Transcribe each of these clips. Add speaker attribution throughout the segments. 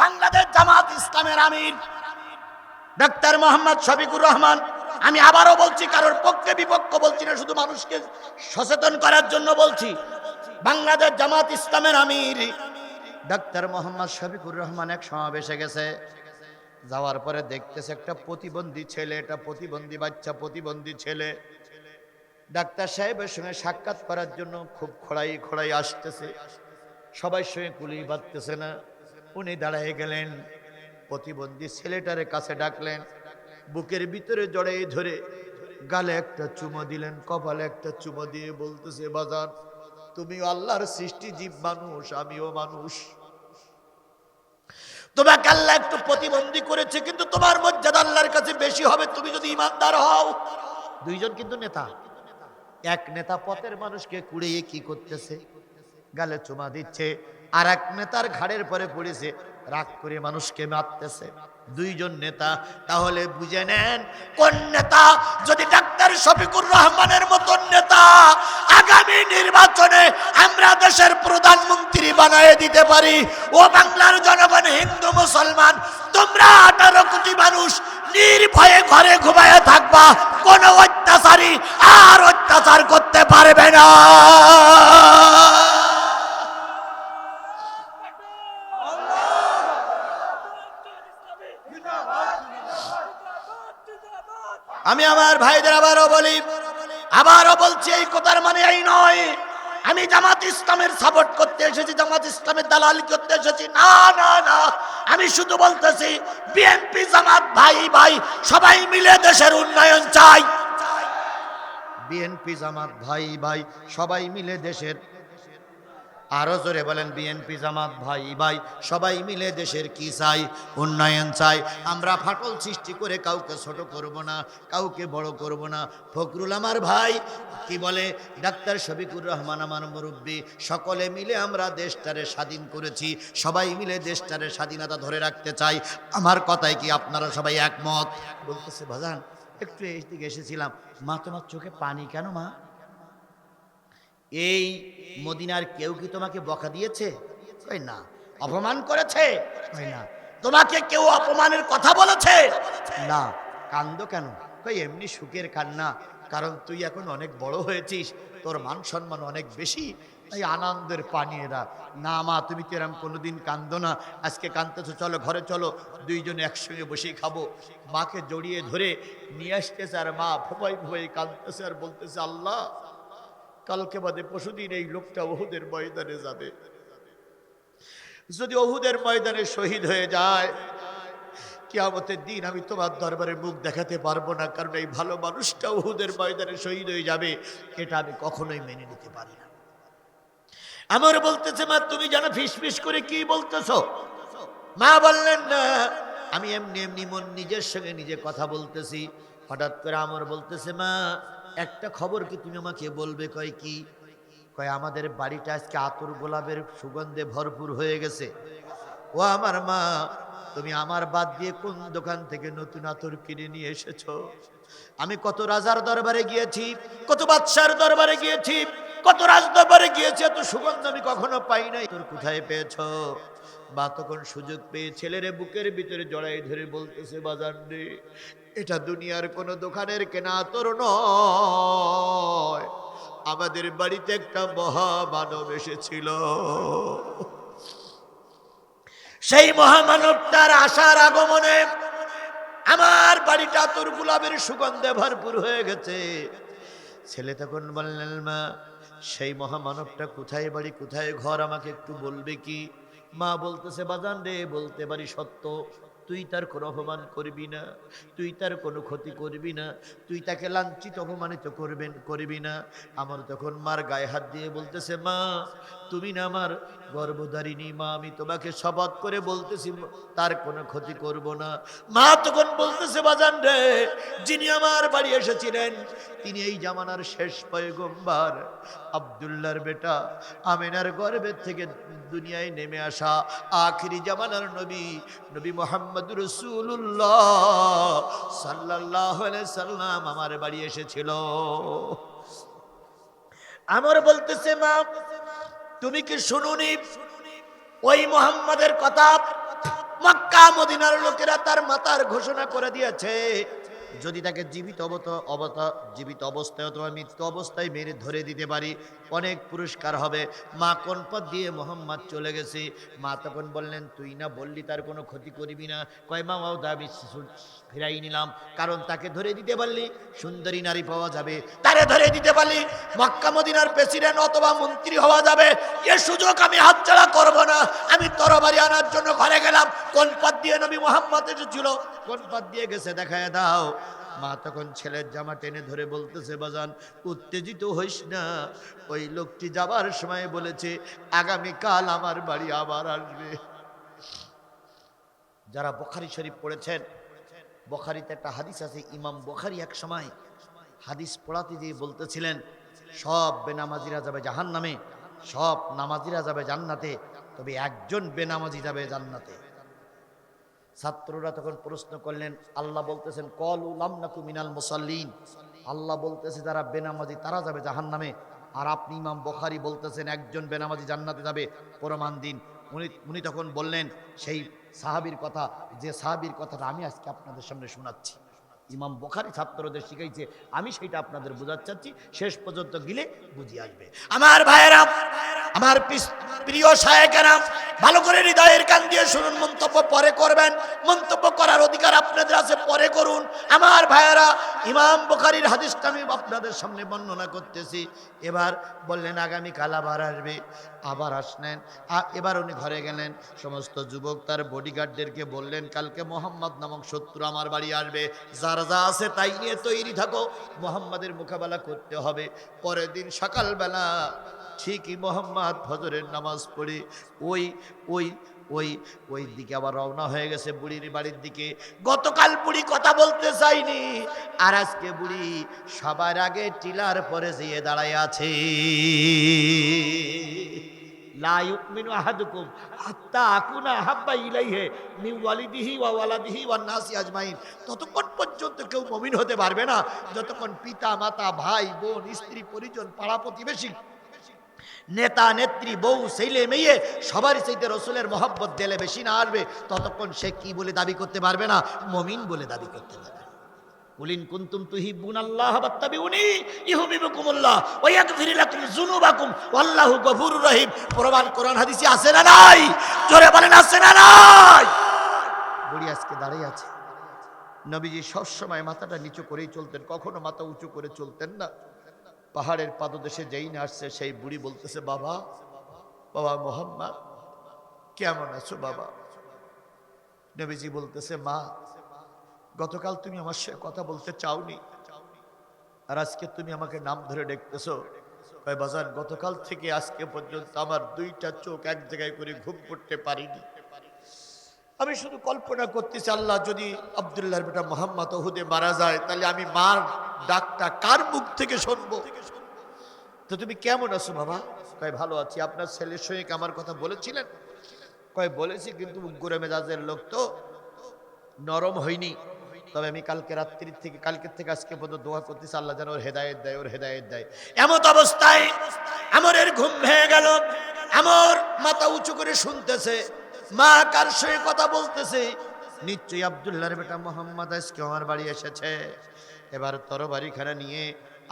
Speaker 1: বাংলাদেশ জামাত ইসলামের আমির। ডাক্তার মোহাম্মদ শফিকুর রহমান, আমি আবারও বলছি, কারোর পক্ষে বিপক্ষ বলছি না, শুধু মানুষকে সচেতন করার জন্য বলছি। বাংলাদেশ জামাত ইসলামের আমির। ডাক্তার মোহাম্মদ শফিকুর রহমান এক সমাবেশে গেছে। যাওয়ার পরে দেখতেছে একটা প্রতিবন্ধী ছেলে এটা প্রতিবন্ধী বাচ্চা, প্রতিবন্ধী ছেলে। ডাক্তার সাহেবের সঙ্গে সাক্ষাৎ করার জন্য খুব খোড়াই খোড়াই আসতেছে। সবাই সঙ্গে কুলি বাঁধতেছে না। উনি দাঁড়ায় গেলেন। প্রতিবন্ধী ছেলেটারে কাছে ডাকলেন। বুকের ভিতরে জড়াই ধরে গালে একটা চুমো দিলেন, কপালে একটা চুমো দিয়ে বলতেছে বাজার তুমিও আল্লাহর সৃষ্টি জীব মানুষ, আমিও মানুষ। তোমাকে আল্লাহ একটু প্রতিবন্ধী করেছে, কিন্তু তোমার মর্যাদা আল্লাহর কাছে বেশি হবে, তুমি যদি ইমানদার হও। দুইজন কিন্তু নেতা। এক নেতা পথের মানুষকে কুড়িয়ে কি করতেছে? গালে চুমা দিচ্ছে। আর এক নেতার ঘাড়ের পরে পড়েছে, রাগ করে মানুষকে মারতেছে। দুইজন নেতা, তাহলে বুঝে নেন, কোন নেতা, যদি ডাক্তার শফিকুর রহমানের মতন নেতা, আগামী নির্বাচনে আমরা দেশের প্রধানমন্ত্রী বানিয়ে দিতে পারি। ও বাংলার জনগণ হিন্দু, মুসলমান, তোমরা আঠারো কোটি মানুষ নির্ভয়ে ঘরে ঘুমায় থাকবা। কোন অত্যাচারী আর অত্যাচার করতে পারবে না। আমি আমার ভাইদের আবারও বলি, আবারও বলছি, এই কথার মানে এই নয়। আমি জামাত ইসলামের সাপোর্ট করতে এসেছি, জামাত ইসলামের দালালি করতে এসেছি। না না না, আমি শুধু বলতেছি বিএনপি জামাত, ভাই ভাই, সবাই মিলে দেশের উন্নয়ন চাই। বিএনপি জামাত, ভাই ভাই, সবাই মিলে দেশের আরও জোরে বলেন, বিএনপি, জামাত, ভাই ভাই, সবাই মিলে দেশের কি চাই? উন্নয়ন চাই। আমরা ফাটল সৃষ্টি করে কাউকে ছোট করব না, কাউকে বড় করব না। ফখরুল আমার ভাই, কি বলে? ডাক্তার শফিকুর রহমান আমার মুরব্বী, সকলে মিলে আমরা দেশটারে স্বাধীন করেছি। সবাই মিলে দেশটারে স্বাধীনতা ধরে রাখতে চাই। আমার কথায় কি আপনারা সবাই একমত? বলতেছে, ভাজান, একটু এই দিকে এসেছিলাম। মা, তোমার চোখে পানি কেন, মা? এই মদিনার কেউ কি তোমাকে বকা দিয়েছে? কই না। অপমান করেছে? কই না। তোমাকে কেউ অপমানের কথা বলেছে? না। কান্দ কেন? কই এমনি সুখের কান্না। কারণ তুই এখন অনেক বড় হয়েছিস। তোর মান সম্মান অনেক বেশি। এই আনন্দের পানি এরা। না মা, তুমি তো এরম কোনোদিন কান্দো না। আজকে কান্দতেছো, চলো ঘরে চলো। দুইজনে একসঙ্গে বসেই খাব। মাকে জড়িয়ে ধরে নিয়ে আসতেছে আর মা ভোপাই ভোপাই কান্দতেছে আর বলতেছে, আল্লাহ কালকে বাদে পশুদিন এই লোকটা ওহুদের ময়দানে যাবে। যদি ওহুদের ময়দানে শহীদ হয়ে যায়, কিয়ামতের দিন আমি তোমার দরবারে মুখ দেখাতে পারব না, কারণ এই ভালো মানুষটা ওহুদের ময়দানে শহীদ হয়ে যাবে, এটা আমি কখনোই মেনে নিতে পারি না। আমার বলতেছে, মা, তুমি যেন ফিস ফিস করে কি বলতেছ? মা বললেন, না, আমি এমনি এমনি মন নিজের সঙ্গে নিজে কথা বলতেছি। হঠাৎ করে আমার বলতেছে, মা একটা খবর কি তুমি আমাকে বলবে? কয় কি? কয়, আমাদের বাড়িটা আজকে আতর গোলাপের সুগন্ধে ভরপুর হয়ে গেছে। ও আমার মা, তুমি আমার বাদ দিয়ে কোন দোকান থেকে নতুন আতর কিনে নিয়ে এসেছ? আমি কত রাজার দরবারে গিয়েছি, কত বাদশার দরবারে গিয়েছি, কত রাজ দরবারে গিয়েছি, এত সুগন্ধ আমি কখনো পাই নাই। তোর কোথায় পেয়েছ? বা তখন সুযোগ পেয়ে ছেলেরে বুকের ভিতরে জড়াই ধরে বলতেছে বাজার রে, এটা দুনিয়ার কোনো দোকানের কেনা তোর নয়। আমাদের বাড়িতে একটা মহামানব এসেছিল। সেই মহামানবটার আশার আগমনে আমার বাড়িটা তোর গোলাপের সুগন্ধে ভরপুর হয়ে গেছে। ছেলে তখন বললেন, মা, সেই মহামানবটা কোথায় বাড়ি, কোথায় ঘর আমাকে একটু বলবে কি? মা বলতেছে, বাজান রে, বলতে পারি সত্য। তুই তার কোনো অপমান করবি না, তুই তার কোনো ক্ষতি করবি না, তুই তাকে লাঞ্ছিত, অপমানিত করবেন, করবি না। আমার তখন মার গায়ে হাত দিয়ে বলতেছে, মা তুমি না আমার গর্ভধারিণী, মা, আমি তোমাকে শপথ করে বলতেছি, তার কোনো ক্ষতি করব না। মা তখন বলতেছে, বাজান রে, যিনি আমার বাড়ি এসেছিলেন, তিনি এই জামানার শেষ পয়গম্বার। আবদুল্লার বেটা আমিনার গর্ভের থেকে দুনিয়ায় নেমে আসা আখিরি জামানার নবী নবী মোহাম্মদ রসুল্লাহ সাল্লাহ সাল্লাম আমার বাড়ি এসেছিল। আমার বলতেছে, মা তুমি কি শুনুনি? ওই মোহাম্মদের কথা মক্কা মদিনার লোকেরা তার মাতার ঘোষণা করে দিয়েছে। যদি তাকে জীবিত অবত অবত, জীবিত অবস্থায় অথবা মৃত্যু অবস্থায় মেরে ধরে দিতে পারি, অনেক পুরস্কার হবে। মা কোন পথ দিয়ে মোহাম্মদ চলে গেছে? মা তখন বললেন, তুই না বললি তার কোনো ক্ষতি করবি না। কয়, মা মাও দাবি ফিরাই নিলাম। কারণ তাকে ধরে দিতে পারলি, সুন্দরী নারী পাওয়া যাবে। তারে ধরে দিতে পারলি, মক্কা, মদিনার প্রেসিডেন্ট অথবা মন্ত্রী হওয়া যাবে। এ সুযোগ আমি হাতছাড়া করব না। আমি তরবারি আনার জন্য ঘরে গেলাম। কোন পথ দিয়ে নবী মোহাম্মদ এসেছিল? কোন পথ দিয়ে গেছে, দেখায় দাও। মা তখন ছেলের জামা টেনে ধরে বলতেছে, বাজান, উত্তেজিত হইস না। ওই লোকটি যাবার সময় বলেছে, আগামীকাল আমার বাড়ি আবার আসবে। যারা বখারি শরীফ পড়েছেন, বখারিতে একটা হাদিস আছে, ইমাম বখারি এক সময় হাদিস পড়াতে গিয়ে বলতেছিলেন, সব বেনামাজিরা যাবে জাহান নামে সব নামাজিরা যাবে জান্নাতে, তবে একজন বেনামাজি যাবে জান্নাতে। ছাত্ররা তখন প্রশ্ন করলেন, আল্লাহ বলতেছেন, কল উলাম নাকু মিনাল মুসাল্লিন। আল্লাহ বলতেছে, যারা বেনামাজি, তারা যাবে জাহান নামে আর আপনি ইমাম বখারি বলতেছেন, একজন বেনামাজি জান্নাতে যাবে, প্রমাণ দিন। উনি উনি তখন বললেন, সেই সাহাবির কথা, যে সাহাবির কথাটা আমি আজকে আপনাদের সামনে শোনাচ্ছি। ইমাম বখারি ছাত্রদের শিখাইছে, আমি সেটা আপনাদের বোঝাতে চাচ্ছি, শেষ পর্যন্ত গিলে বুঝিয়ে আসবে। আমার ভাইয়েরা, আমার প্রিয় সাহেকেরা ভালো করে হৃদয়ের কান দিয়ে শুনুন, মন্তব্য পরে করবেন। মন্তব্য করার অধিকার আপনাদের আছে, পরে করুন। আমার ভাইয়েরা, ইমাম বুখারীর হাদিসটা আমি আপনাদের সামনে বর্ণনা করতেছি। এবার বললেন, আগামীকাল আবার আসবে। আবার আসলেন। এবার উনি ঘরে গেলেন। সমস্ত যুবক তার বডিগার্ডদেরকে বললেন, কালকে মোহাম্মদ নামক শত্রু আমার বাড়ি আসবে। যার যা আছে তাই নিয়ে তৈরি থাকো। মোহাম্মদের মোকাবেলা করতে হবে। পরের দিন সকালবেলা ঠিকই মোহাম্মদ ফজরের নামাজ পড়ে ওই ওই ওই ওই দিকে আবার রওনা হয়ে গেছে বুড়ির বাড়ির দিকে। গতকাল বুড়ি কথা বলতে চাইনি আর আজকে বুড়ি সবার আগে টিলার পরে যেয়ে দাঁড়ায় আছে। লা ইউমিনু আহাদুকুম হাত্তা আকুনা হাব্বা ইলাইহি মিন ওয়ালিদিহি ওয়া ওয়ালাদিহি ওয়ান নাসি আজমাইন। ততক্ষণ পর্যন্ত কেউ মুমিন হতে পারবে না। যতক্ষণ পিতা, মাতা, ভাই, বোন, স্ত্রী, পরিজন, পাড়া প্রতিবেশী, নেতা, নেত্রী, বউ, ছেলে, মেয়ে সবারই চাইতে রসুলের মহব্বত দিলে বেশি না আসবে। ততক্ষণ সে কি বলে দাবি করতে পারবে না? মমিন বলে দাবি করতে পারবে কুলিন কুনতুম তুহিব্বুন আল্লাহ ফাত্তাবিউনি ইউহিব্বুকুমুল্লাহ ওয়া ইয়াগফির লাকুম যুনুবাকুম ওয়াল্লাহু গফুরুর রহিম। প্রমাণ কোরআন হাদিসে আছে না নাই? জোরে বলেন, আছে না নাই? বুড়ি আজকে দাঁড়িয়ে আছে। নবীজি সবসময় মাথাটা নিচু করেই চলতেন, কখনো মাথা উঁচু করে চলতেন না। পাহাড়ের পাদদেশে যেই না আসছে, সেই বুড়ি বলতেছে, বাবা বাবা মোহাম্মদ, কেমন আছো বাবা? নবীজি বলতেছে, মা গতকাল তুমি আমার সাথে কথা বলতে চাওনি। আর আজকে তুমি আমাকে নাম ধরে ডেকতেছো। বাজান, গতকাল থেকে আজকে পর্যন্ত আমার দুইটা চোখ এক জায়গায় করে ঘুম করতে পারিনি। আমি শুধু কল্পনা করতেছি, আল্লাহ যদি আবদুল্লাহর বেটা মোহাম্মদ ওহুদে মারা যায়, তাহলে আমি মার ডাকটা কার মুখ থেকে শুনব? তো তুমি কেমন আছো বাবা? কয়, ভালো আছি। আপনার ছেলের সঙ্গে আমার কথা বলেছিলেন? কয়, বলেছি, কিন্তু উগ্র মেজাজের লোক তো নরম হয়নি। তবে আমি কালকে রাত্রির থেকে, কালকের থেকে আজকে পর্যন্ত দোয়া করতেছি, আল্লাহ যেন ওর হেদায়েত দেয়, ওর হেদায়েত দেয়। এমত অবস্থায় আমরের ঘুম ভেঙে গেল। আমর মাথা উঁচু করে শুনতেছে। মা কার সঙ্গে কথা বলতেছে? নিশ্চয়ই আবদুল্লাহর বেটা মোহাম্মদ আজকে আমার বাড়ি এসেছে। এবার তরবারিখানা নিয়ে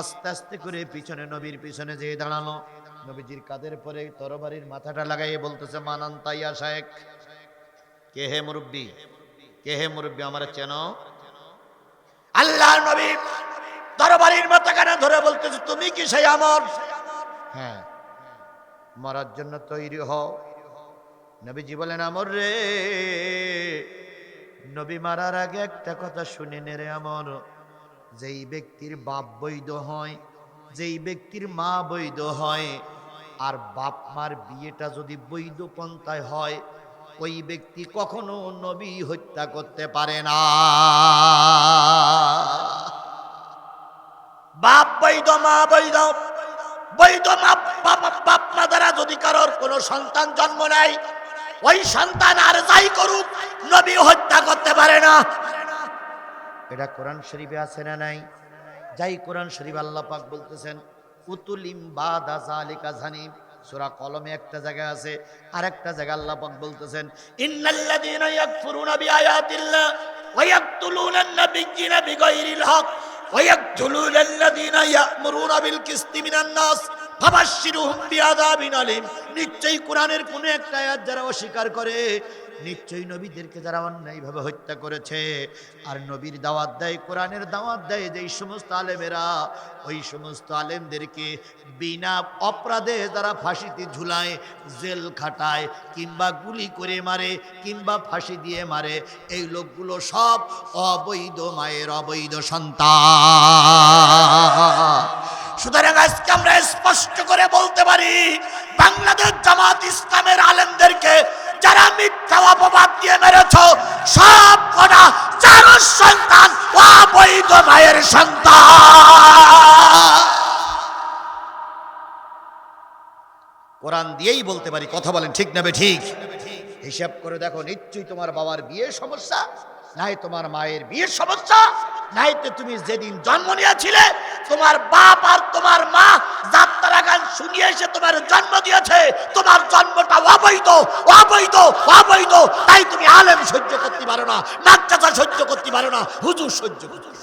Speaker 1: আস্তে আস্তে করে পিছনে নবীর পিছনে যেয়ে দাঁড়াল। নবীজির কাদের পরে তরবারির মাথাটা লাগাইয়ে বলতেছে, মানান তাইয়া শায়েক কে হে মুরব্বী? কে হে মুরব্বী? আমার চেন? আল্লাহ নবী তরবারির মাথাখানা ধরে বলতেছে, তুমি কি সেই আমর হ্যাঁ মরার জন্য তৈরি হও। নবীজি বলেন, আমর রে, নবী মারার আগে একটা কথা শুনে নে রে আমর। যেই ব্যক্তির বাপ বৈধ হয়, যেই ব্যক্তির মা বৈধ হয়, আর বাপ মার বিয়েটা যদি বৈধ পন্থায় হয়, ওই ব্যক্তি কখনো নবী হত্যা করতে পারে না বাপ বৈধ মা বৈধ। বৈধ বাপ মা দ্বারা যদি কারোর কোনো সন্তান জন্ম নেয়, ওই সন্তান আর যাই করুক, নবী হত্যা করতে পারে না। এটা কোরআন শরীফে আছে না নাই? যাই কোরআন শরীফ আল্লাহ পাক বলতেছেন, উতুলিম বাদা জালিকা জানিম। সূরা কলমে একটা জায়গা আছে আর একটা জায়গা আল্লাহ পাক বলতেছেন, ইন্নাল্লাযীনা ইয়াকফুরুনা বিআয়াতিল্লাহ ওয়া ইয়াকতুলুনা আন-নাবিয়্যিনা বিগাইরিল হক। ওয়া الذين يأمرون بالقسط من الناس فبشرهم بعذاب أليم নিশ্চয়ই কোরআনের কোন একটা আয়াত যারা অস্বীকার করে নিশ্চয়ই নবীদেরকে যারা অন্যায়ভাবে হত্যা করেছে। আর নবীর দাওয়াত দেয়, কোরআনের দাওয়াত দেয়, যেই সমস্ত আলেমেরা, ওই সমস্ত আলেমদেরকে বিনা অপরাধে যারা ফাঁসিতে ঝুলায়, জেল খাটায় কিংবা গুলি করে মারে কিংবা ফাঁসি দিয়ে মারে, এই লোকগুলো সব অবৈধ মায়ের অবৈধ সন্তান। সুতরাং আজকে আমরা স্পষ্ট করে বলতে পারি, বাংলাদেশ জামাত ইসলামের আলেমদেরকে যারা মিথ্যা অপবাদ দিয়ে মেরেছ, সব কটা চার সন্তান অবৈধ মায়ের সন্তান। কোরআন দিয়েই বলতে পারি, কথা বলেন, ঠিক নেবে ঠিক? হিসাব করে দেখো, নিশ্চয়ই তোমার বাবার বিয়ের সমস্যা, নাই তোমার মায়ের বিয়ের সমস্যা, নাই তো তুমি যেদিন জন্ম নিয়েছিলে, তোমার বাপ আর তোমার মা গান শুনিয়ে এসে তোমার জন্ম দিয়েছে তোমার জন্মটা অবৈধ অবৈধ অবৈধ তাই তুমি আলেম সহ্য করতে পারো না নাচ্চাচা সহ্য করতে পারো না, হুজুর সহ্য পারো না।